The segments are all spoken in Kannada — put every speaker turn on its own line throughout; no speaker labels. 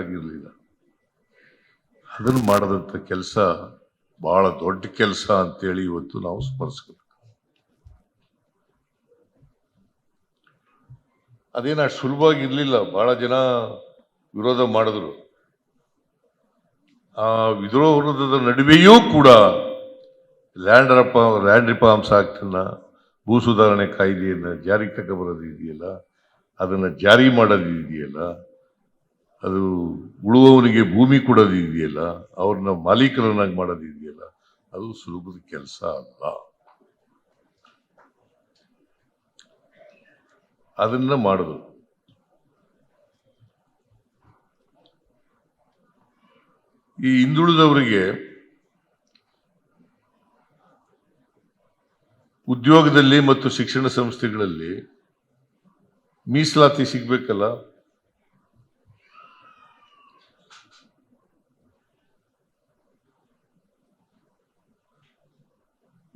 ಆಗಿರ್ಲಿಲ್ಲ. ಅದನ್ನು ಮಾಡದಂತ ಕೆಲಸ ಬಹಳ ದೊಡ್ಡ ಕೆಲಸ ಅಂತೇಳಿ ಇವತ್ತು ನಾವು ಸ್ಮರಿಸ್ಬೇಕು ಅದೇನು ಅಷ್ಟು ಸುಲಭವಾಗಿರ್ಲಿಲ್ಲ ಬಹಳ ಜನ ವಿರೋಧ ಮಾಡಿದ್ರು. ಆ ವಿರೋಧದ ನಡುವೆಯೂ ಕೂಡ ಲ್ಯಾಂಡ್ ರಪ ಲ್ಯಾಂಡ್ ರಿಫಾರ್ಮ್ಸ್ ಆಕ್ಟನ್ನ ಭೂ ಸುಧಾರಣೆ ಕಾಯ್ದೆಯನ್ನು ಜಾರಿಗೆ ತಗೊಬರೋದು ಇದೆಯಲ್ಲ? ಅದನ್ನು ಜಾರಿ ಮಾಡೋದು ಇದೆಯಲ್ಲ? ಅದು ಉಳುವವನಿಗೆ ಭೂಮಿ ಕೊಡೋದಿದೆಯಲ್ಲ, ಅವ್ರನ್ನ ಮಾಲೀಕರನ್ನಾಗಿ ಮಾಡೋದಿದೆಯಲ್ಲ, ಅದು ಸುಲಭದ ಕೆಲಸ ಅಲ್ಲ. ಅದನ್ನ ಮಾಡಿದ್ರು ಈ ಹಿಂದುಳಿದವರಿಗೆ ಉದ್ಯೋಗದಲ್ಲಿ ಮತ್ತು ಶಿಕ್ಷಣ ಸಂಸ್ಥೆಗಳಲ್ಲಿ ಮೀಸಲಾತಿ ಸಿಗ್ಬೇಕಲ್ಲ?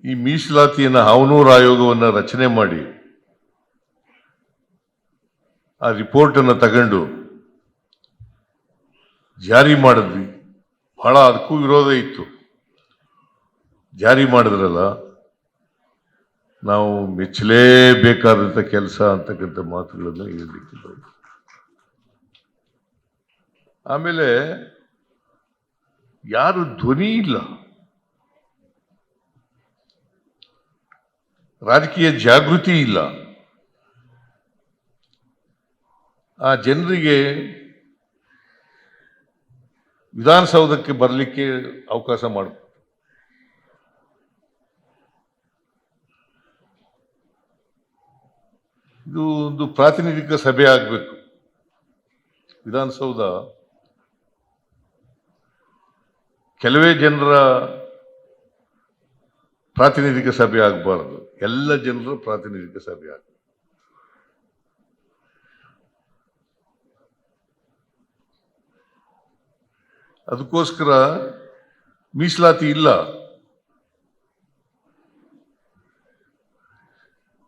ಈ ಮೀಸಲಾತಿಯನ್ನು ಹಾವನೂರು ಆಯೋಗವನ್ನು ರಚನೆ ಮಾಡಿ ಆ ರಿಪೋರ್ಟನ್ನು ತಗೊಂಡು ಜಾರಿ ಮಾಡಿದ್ವಿ. ಬಹಳ ಅದಕ್ಕೂ ವಿರೋಧ ಇತ್ತು. ಜಾರಿ ಮಾಡಿದ್ರಲ್ಲ, ನಾವು ಮೆಚ್ಚಲೇಬೇಕಾದಂಥ ಕೆಲಸ ಅಂತಕ್ಕಂಥ ಮಾತುಗಳನ್ನು ಹೇಳಲಿಕ್ಕೆ ಆಮೇಲೆ ಯಾರು ಧ್ವನಿ ಇಲ್ಲ. ರಾಜಕೀಯ ಜಾಗೃತಿ ಇಲ್ಲ. ಆ ಜನರಿಗೆ ವಿಧಾನಸೌಧಕ್ಕೆ ಬರಲಿಕ್ಕೆ ಅವಕಾಶ ಮಾಡ. ಇದು ಒಂದು ಪ್ರಾತಿನಿಧಿಕ ಸಭೆ ಆಗಬೇಕು. ವಿಧಾನಸೌಧ ಕೆಲವೇ ಜನರ ಪ್ರಾತಿನಿಧಿಕ ಸಭೆ ಆಗಬಾರದು. ಎಲ್ಲ ಜನರು ಪ್ರಾತಿನಿಧಿಕ ಸಭೆ ಆಗ್ತದೆ ಅದಕ್ಕೋಸ್ಕರ ಮೀಸಲಾತಿ ಇಲ್ಲ.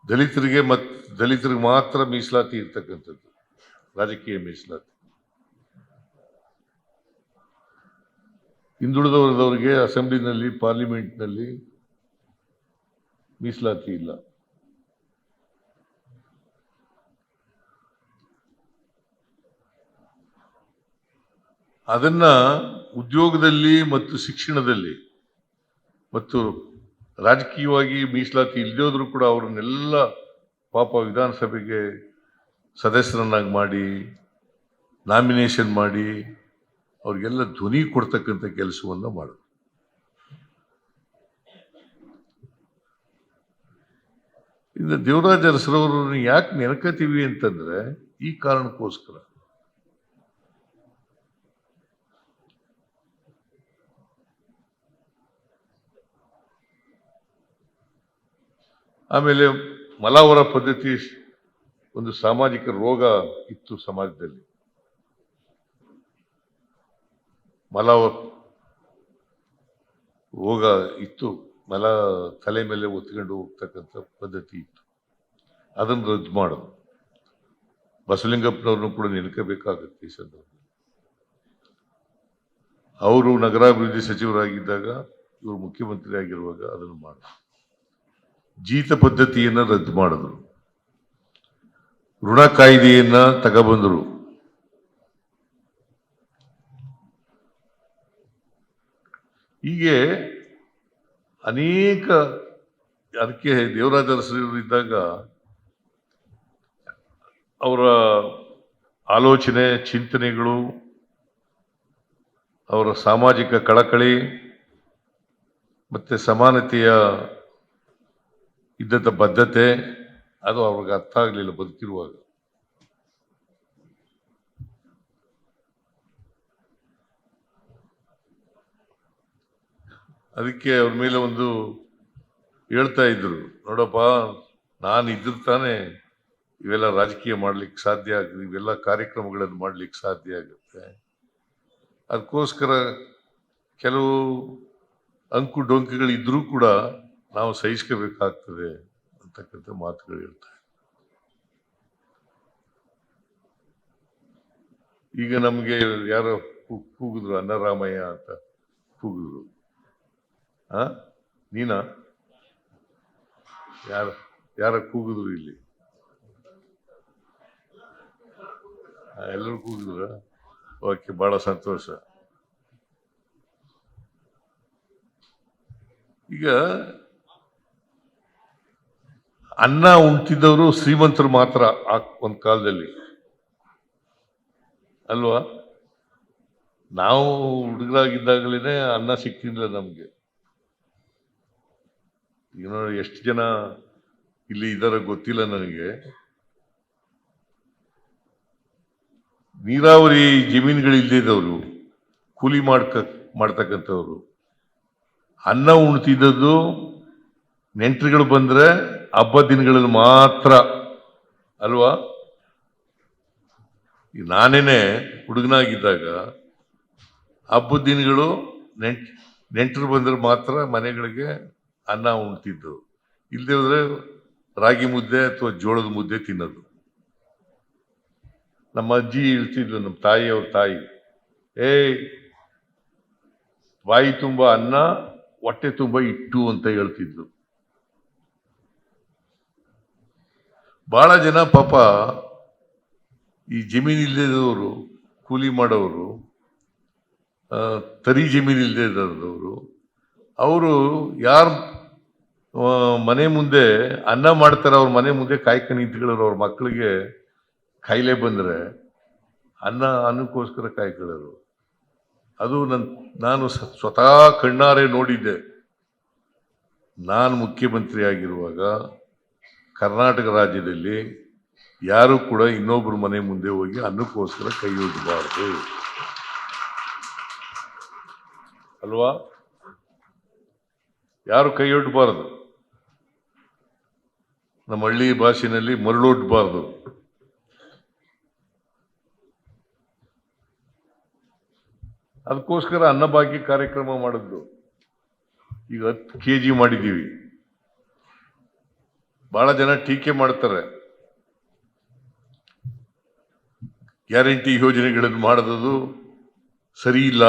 ದಲಿತರಿಗೆ ಮತ್, ದಲಿತರಿಗೆ ಮಾತ್ರ ಮೀಸಲಾತಿ ಇರ್ತಕ್ಕಂಥದ್ದು. ರಾಜಕೀಯ ಮೀಸಲಾತಿ. ಹಿಂದುಳಿದವರದವರಿಗೆ ಅಸೆಂಬ್ಲಿನಲ್ಲಿ, ಪಾರ್ಲಿಮೆಂಟ್ನಲ್ಲಿ ಮೀಸಲಾತಿ ಇಲ್ಲ. ಅದನ್ನ ಉದ್ಯೋಗದಲ್ಲಿ ಮತ್ತು ಶಿಕ್ಷಣದಲ್ಲಿ ಮತ್ತು ರಾಜಕೀಯವಾಗಿ ಮೀಸಲಾತಿ ಇಲ್ಲದೋದ್ರೂ ಕೂಡ ಅವರನ್ನೆಲ್ಲ ಪಾಪ ವಿಧಾನಸಭೆಗೆ ಸದಸ್ಯರನ್ನಾಗಿ ಮಾಡಿ, ನಾಮಿನೇಷನ್ ಮಾಡಿ, ಅವ್ರಿಗೆಲ್ಲ ಧ್ವನಿ ಕೊಡ್ತಕ್ಕಂಥ ಕೆಲಸವನ್ನು ಮಾಡಿದ್ರು ಇನ್ನು ದೇವರಾಜ ಅರಸರವರನ್ನು ಯಾಕೆ ನೆನಕತೀವಿ ಅಂತಂದ್ರೆ ಈ ಕಾರಣಕ್ಕೋಸ್ಕರ. ಆಮೇಲೆ ಮಲಾವರ ಪದ್ಧತಿ ಒಂದು ಸಾಮಾಜಿಕ ರೋಗ ಇತ್ತು ಸಮಾಜದಲ್ಲಿ. ಮಲಾವ ರೋಗ ಇತ್ತು. ಮಲ ತಲೆ ಮೇಲೆ ಒತ್ಕೊಂಡು ಹೋಗ್ತಕ್ಕಂಥ ಪದ್ಧತಿ ಇತ್ತು. ಅದನ್ನು ರದ್ದು ಮಾಡೋದು. ಬಸವಲಿಂಗಪ್ಪನವ್ರನ್ನು ಕೂಡ ನೆನಕಬೇಕಾಗತ್ತೆ ಈ ಸಂದರ್ಭದಲ್ಲಿ. ಅವರು ನಗರಾಭಿವೃದ್ಧಿ ಸಚಿವರಾಗಿದ್ದಾಗ ಇವರು ಮುಖ್ಯಮಂತ್ರಿ ಆಗಿರುವಾಗ ಅದನ್ನು ಮಾಡಿದ್ರು. ಜೀತ ಪದ್ಧತಿಯನ್ನು ರದ್ದು ಮಾಡಿದ್ರು. ಋಣ ಕಾಯ್ದೆಯನ್ನ ತಗೊಬಂದರು. ಹೀಗೆ ಅನೇಕ ಅದಕ್ಕೆ ದೇವರಾಜ ಅರಸರು ಇದ್ದಾಗ ಅವರ ಆಲೋಚನೆ, ಚಿಂತನೆಗಳು, ಅವರ ಸಾಮಾಜಿಕ ಕಳಕಳಿ, ಮತ್ತು ಸಮಾನತೆಯ ಇದ್ದಂಥ ಬದ್ಧತೆ, ಅದು ಅವ್ರಿಗೆ ಅರ್ಥ ಆಗಲಿಲ್ಲ ಬದುಕಿರುವಾಗ. ಅದಕ್ಕೆ ಅವ್ರ ಮೇಲೆ ಒಂದು ಹೇಳ್ತಾ ಇದ್ರು, ನೋಡಪ್ಪ, ನಾನು ಇದ್ರ ತಾನೇ ಇವೆಲ್ಲ ರಾಜಕೀಯ ಮಾಡ್ಲಿಕ್ಕೆ ಸಾಧ್ಯ ಆಗುತ್ತೆ ಇವೆಲ್ಲ ಕಾರ್ಯಕ್ರಮಗಳನ್ನು ಮಾಡ್ಲಿಕ್ಕೆ ಸಾಧ್ಯ ಆಗುತ್ತೆ. ಅದಕ್ಕೋಸ್ಕರ ಕೆಲವು ಅಂಕು ಡೊಂಕುಗಳಿದ್ರೂ ಕೂಡ ನಾವು ಸಹಿಸ್ಕೋಬೇಕಾಗ್ತದೆ, ಅಂತಕ್ಕಂಥ ಮಾತುಗಳು ಹೇಳ್ತಾರೆ ಈಗ ನಮಗೆ ಯಾರೋ ಕೂಗಿದ್ರು ಅನ್ನರಾಮಯ್ಯ ಅಂತ ಕೂಗಿದ್ರು ನೀನಾ? ಯಾರ ಯಾರ ಕೂಗಿದ್ರು ಇಲ್ಲಿ? ಎಲ್ಲರೂ ಕೂಗಿದ್ರ? ಓಕೆ ಬಹಳ ಸಂತೋಷ. ಈಗ ಅನ್ನ ಉಣ್ತಿದ್ದವರು ಶ್ರೀಮಂತರು ಮಾತ್ರ ಆ ಒಂದು ಕಾಲದಲ್ಲಿ. ಅಲ್ವಾ? ನಾವು ಹುಡುಗರಾಗಿದ್ದಾಗಲೇ ಅನ್ನ ಸಿಕ್ತಿಲ್ಲ ನಮ್ಗೆ. ನೋಡಿ ಎಷ್ಟು ಜನ ಇಲ್ಲಿ ಇದರ ಗೊತ್ತಿಲ್ಲ ನನಗೆ. ನೀರಾವರಿ ಜಮೀನುಗಳಿಲ್ಲದವರು ಕೂಲಿ ಮಾಡ್ಕ, ಮಾಡ್ತಕ್ಕಂಥವ್ರು. ಅನ್ನ ಉಣ್ತಿದ್ದದ್ದು ನೆಂಟರುಗಳು ಬಂದ್ರೆ ಹಬ್ಬ ದಿನಗಳಲ್ಲಿ ಮಾತ್ರ. ಅಲ್ವಾ? ನಾನೇನೆ ಹುಡುಗನಾಗಿದ್ದಾಗ ಹಬ್ಬದ ದಿನಗಳು ನೆಂಟ್, ನೆಂಟರು ಬಂದ್ರೆ ಮಾತ್ರ ಮನೆಗಳಿಗೆ ಅನ್ನ ಉಣ್ತಿದ್ದು. ಇಲ್ಲದೆ ಹೋದ್ರೆ ರಾಗಿ ಮುದ್ದೆ ಅಥವಾ ಜೋಳದ ಮುದ್ದೆ ತಿನ್ನೋದು. ನಮ್ಮ ಅಜ್ಜಿ ಹೇಳ್ತಿದ್ಲು, ನಮ್ಮ ತಾಯಿ ಅವ್ರ ತಾಯಿ, ಏಯ್ ಬಾಯಿ ತುಂಬ ಅನ್ನ, ಹೊಟ್ಟೆ ತುಂಬ ಇಟ್ಟು ಅಂತ ಹೇಳ್ತಿದ್ರು ಬಹಳ ಜನ ಪಾಪ ಈ ಜಮೀನು ಇಲ್ಲದವರು ಕೂಲಿ ಮಾಡೋರು ತರಿ ಜಮೀನು ಇಲ್ಲದೆ ಇದ್ದವರು ಅವರು ಯಾರು ಮನೆ ಮುಂದೆ ಅನ್ನ ಮಾಡ್ತಾರೆ, ಅವ್ರ ಮನೆ ಮುಂದೆ ಕಾಯ್ಕೊಂಡು ನಿಂತ್ಕೊಳ್ಳೋರು ಅವ್ರ ಮಕ್ಕಳಿಗೆ ಕಾಯಿಲೆ ಬಂದರೆ ಅನ್ನ ಅನ್ನಕ್ಕೋಸ್ಕರ ಕಾಯ್ಕೊಳ್ಳೋರು ಅದು ನನ್ನ ನಾನು ಸ್ವತಃ ಕಣ್ಣಾರೆ ನೋಡಿದ್ದೆ. ನಾನು ಮುಖ್ಯಮಂತ್ರಿ ಆಗಿರುವಾಗ ಕರ್ನಾಟಕ ರಾಜ್ಯದಲ್ಲಿ ಯಾರು ಕೂಡ ಇನ್ನೊಬ್ಬರ ಮನೆ ಮುಂದೆ ಹೋಗಿ ಅನ್ನಕ್ಕೋಸ್ಕರ ಕೈ ಅಲ್ವಾ? ಯಾರು ಕೈ ಒಡ್ಡಬಾರದು ನಮ್ಮ ಹಳ್ಳಿ ಭಾಷೆನಲ್ಲಿ ಮರಳೊಡ್ಡಬಾರ್ದು ಅದಕ್ಕೋಸ್ಕರ ಅನ್ನಭಾಗ್ಯ ಕಾರ್ಯಕ್ರಮ ಮಾಡಿದ್ದು ಈಗ ಹತ್ತು ಕೆ ಜಿ ಮಾಡಿದ್ದೀವಿ. ಬಹಳ ಜನ ಟೀಕೆ ಮಾಡ್ತಾರೆ. ಗ್ಯಾರಂಟಿ ಯೋಜನೆಗಳನ್ನು ಮಾಡೋದು ಸರಿ ಇಲ್ಲ.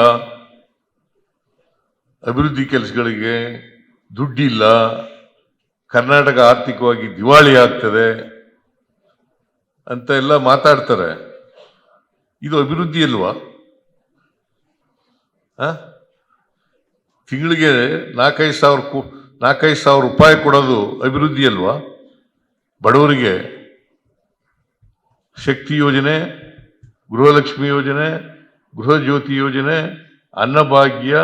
ಅಭಿವೃದ್ಧಿ ಕೆಲಸಗಳಿಗೆ ದುಡ್ಡಿಲ್ಲ, ಕರ್ನಾಟಕ ಆರ್ಥಿಕವಾಗಿ ದಿವಾಳಿ ಆಗ್ತದೆ ಅಂತ ಎಲ್ಲ ಮಾತಾಡ್ತಾರೆ. ಇದು ಅಭಿವೃದ್ಧಿ ಅಲ್ವಾ? ತಿಂಗಳಿಗೆ ನಾಲ್ಕೈದು ಸಾವಿರ ನಾಲ್ಕೈದು ಸಾವಿರ ರೂಪಾಯಿ ಕೊಡೋದು ಅಭಿವೃದ್ಧಿ ಅಲ್ವಾ? ಬಡವರಿಗೆ ಶಕ್ತಿ ಯೋಜನೆ, ಗೃಹಲಕ್ಷ್ಮಿ ಯೋಜನೆ ಗೃಹ ಜ್ಯೋತಿ ಯೋಜನೆ, ಅನ್ನಭಾಗ್ಯ,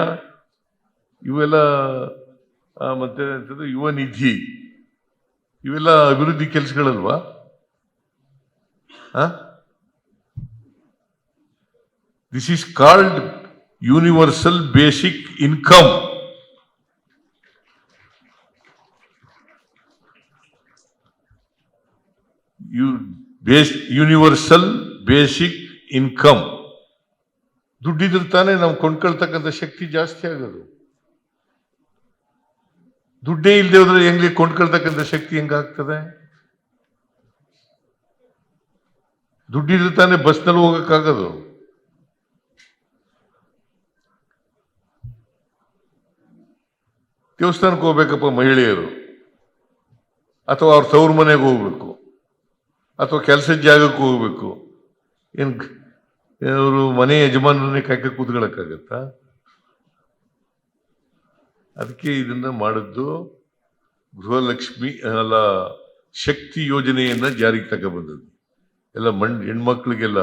ಇವೆಲ್ಲ ಮತ್ತೆ ಯುವ ನಿಧಿ. ಇವೆಲ್ಲ ಅಭಿವೃದ್ಧಿ ಕೆಲಸಗಳಲ್ವಾ? This is called universal basic income base universal basic income ದುಡ್ಡಿದ್ರೆ ತಾನೇ ನಾವು ಕೊಂಡ್ಕೊಳ್ತಕ್ಕಂಥ ಶಕ್ತಿ ಜಾಸ್ತಿ ಆಗೋದು. ದುಡ್ಡೇ ಇಲ್ಲದೆ ಹೋದ್ರೆ ಹೆಂಗೆ ಕೊಂಡ್ಕೊಳ್ತಕ್ಕಂಥ ಶಕ್ತಿ ಹೆಂಗಾಗ್ತದೆ? ದುಡ್ಡಿದ್ರೆ ತಾನೇ ಬಸ್ನಲ್ಲಿ ಹೋಗೋಕ್ಕಾಗೋದು? ದೇವಸ್ಥಾನಕ್ಕೆ ಹೋಗ್ಬೇಕಪ್ಪ ಮಹಿಳೆಯರು. ಅಥವಾ ಅವ್ರ ತವ್ರ ಮನೆಗೆ ಹೋಗ್ಬೇಕು. ಅಥವಾ ಕೆಲಸದ ಜಾಗಕ್ಕೆ ಹೋಗ್ಬೇಕು. ಏನು ಅವರು ಮನೆ ಯಜಮಾನರನ್ನೇ ಕೈಕ ಕೂತ್ಕೊಳ್ಳೋಕ್ಕಾಗತ್ತಾ? ಅದಕ್ಕೆ ಇದನ್ನ ಮಾಡಿದ್ದು ಗೃಹಲಕ್ಷ್ಮಿ, ಅಲ್ಲ, ಶಕ್ತಿ ಯೋಜನೆಯನ್ನ ಜಾರಿಗೆ ತಗೊಬಂದದ್ದು ಎಲ್ಲ ಮಣ್, ಹೆಣ್ಮಕ್ಳಿಗೆಲ್ಲ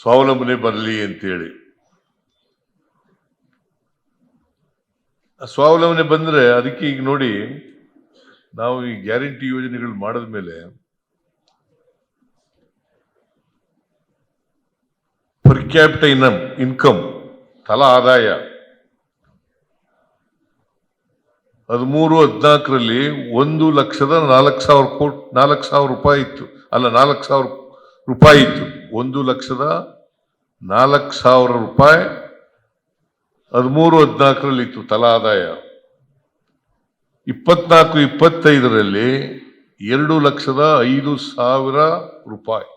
ಸ್ವಾವಲಂಬನೆ ಬರಲಿ ಅಂತೇಳಿ. ಸ್ವಾವಲಂಬನೆ ಬಂದ್ರೆ ಅದಕ್ಕೆ ಈಗ ನೋಡಿ, ನಾವು ಈ ಗ್ಯಾರಂಟಿ ಯೋಜನೆಗಳು ಮಾಡಿದ ಮೇಲೆ ಪರ್ ಕ್ಯಾಪಿಟ ಇನ್ಕಮ್ ತಲಾ ಆದಾಯ ಹದಿಮೂರು, ಹದಿನಾಲ್ಕರಲ್ಲಿ ಒಂದು ಲಕ್ಷದ ನಾಲ್ಕು ಸಾವಿರ ಕೋಟ್, ನಾಲ್ಕು ಸಾವಿರ ರೂಪಾಯಿ ಇತ್ತು. ಅಲ್ಲ, ನಾಲ್ಕು ಸಾವಿರ ರೂಪಾಯಿ ಇತ್ತು. ಒಂದು ಲಕ್ಷದ ನಾಲ್ಕು ಸಾವಿರ ರೂಪಾಯಿ ಹದಿಮೂರು, ಹದಿನಾಲ್ಕರಲ್ಲಿ ಇತ್ತು ತಲಾ ಆದಾಯ. ಇಪ್ಪತ್ನಾಲ್ಕು, ಇಪ್ಪತ್ತೈದರಲ್ಲಿ ಎರಡು ಲಕ್ಷದ ಐದು ಸಾವಿರ ರೂಪಾಯಿ.